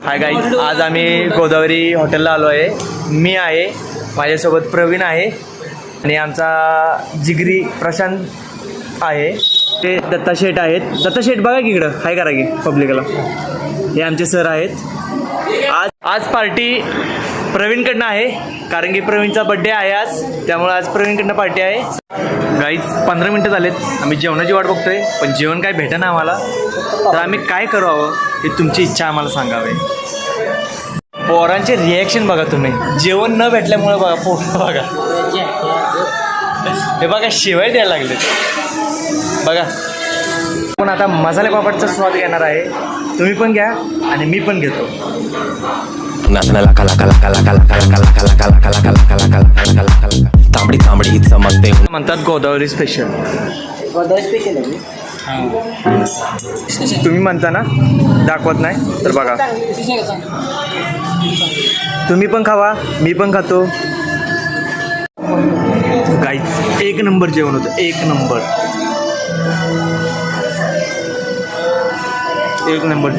Hi guys आज आम्ही गोदावरी हॉटेलला आलो आहे. मी आहे माझ्यासोबत प्रवीण आहे आणि आमचा जिगरी प्रशांत आहे. ते दत्ता शेठ आहेत. दत्ता शेठ बघा की इकडं. हाय करा की पब्लिकला हे आमचे सर आहेत. आज आज पार्टी प्रवीणकडनं आहे कारण की प्रवीणचा बड्डे आहे आज त्यामुळे आज प्रवीणकडनं पार्टी आहे. गाईज पंधरा मिनटं झालेत आम्ही जेवणाची वाट बघतोय पण जेवण काय भेटेना आम्हाला. तर आम्ही काय करावं हे तुमची इच्छा आम्हाला सांगावे. पोरांचे रिॲक्शन बघा तुम्ही. जेवण न भेटल्यामुळे बघा पोरं बघा. हे बघा शिवाय द्यायला लागले. बघा. पण आता मसाले पापडचा स्वाद घेणार आहे. तुम्ही पण घ्या आणि मी पण घेतो. नाचण्याला कला कला कला कला कला कला कला कला कला कला कला कला कला कला कला तांबडी तांबडी ही चमकते म्हणतात गोदावरी स्पेशल गोदावरी स्पेशल आहे तुम्ही म्हणता ना दाखवत नाही तर बघा तुम्ही पण खावा मी पण खातो गाईच एक नंबर जेवण होतं एक नंबर एक नंबर